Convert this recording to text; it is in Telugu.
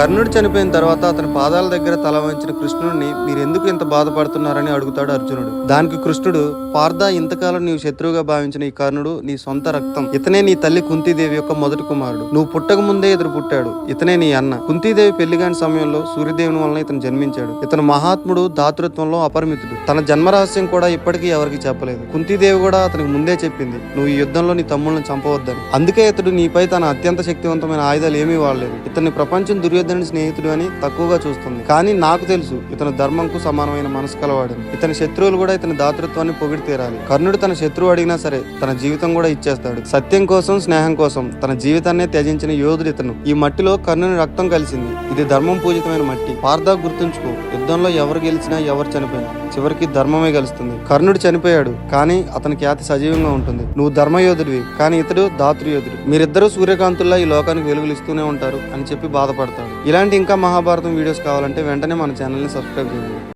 కర్ణుడు చనిపోయిన తర్వాత అతని పాదాల దగ్గర తల వంచిన కృష్ణుడిని మీరు ఎందుకు ఇంత బాధపడుతున్నారని? అడుగుతాడు అర్జునుడు. దానికి కృష్ణుడు పార్థ ఇంతకాలం నీవు శత్రువుగా భావించిన ఈ కర్ణుడు నీ సొంత రక్తం. ఇతనే నీ తల్లి కుంతీదేవి యొక్క మొదటి కుమారుడు. నువ్వు పుట్టక ముందే ఎదురు పుట్టాడు. ఇతనే నీ అన్న. కుంతీదేవి పెళ్ళిగాని సమయంలో సూర్యదేవుని వలన ఇతను జన్మించాడు. ఇతను మహాత్ముడు దాతృత్వంలో అపరిమితుడు. తన జన్మ రహస్యం కూడా ఇప్పటికీ ఎవరికి చెప్పలేదు. కుంతీదేవి కూడా అతనికి ముందే చెప్పింది నువ్వు ఈ యుద్ధంలో నీ తమ్ముళ్ళని చంపవద్దని. అందుకే ఇతడు నీపై తన అత్యంత శక్తివంతమైన ఆయుధాలు ఏమీ వాడలేదు. ఇతన్ని ప్రపంచం దుర్యోధనుని స్నేహితుడు అని తక్కువగా చూస్తుంది. కానీ నాకు తెలుసు ఇతను ధర్మంకు సమానమైన మనసు కలవాడని ఇతని శత్రువులు కూడా ఇతని దాతృత్వాన్ని పొగిడి తీరాలి. కర్ణుడు తన శత్రువు అడిగినా సరే తన జీవితం కూడా ఇచ్చేస్తాడు. సత్యం కోసం స్నేహం కోసం తన జీవితాన్నే త్యజించిన యోధుడు ఇతను. ఈ మట్టిలో కర్ణుని రక్తం కలిసింది. ఇది ధర్మం పూజితమైన మట్టి. పార్థ గుర్తుంచుకో యుద్ధంలో ఎవరు గెలిచినా ఎవరు చనిపోయినా చివరికి ధర్మమే గెలుస్తుంది. కర్ణుడు చనిపోయాడు కానీ అతని ఖ్యాతి సజీవంగా ఉంటుంది. నువ్వు ధర్మయోధుడివి కానీ ఇతడు దాతృయోధుడు. మీరిద్దరూ సూర్యకాంతుల్లా ఈ లోకానికి వెలుగులు ఇస్తూనే ఉంటారు అని చెప్పి బాధపడతాడు. ఇలాంటి ఇంకా మహాభారతం వీడియోస్ కావాలంటే వెంటనే మన ఛానల్ని సబ్స్క్రైబ్ చేయండి.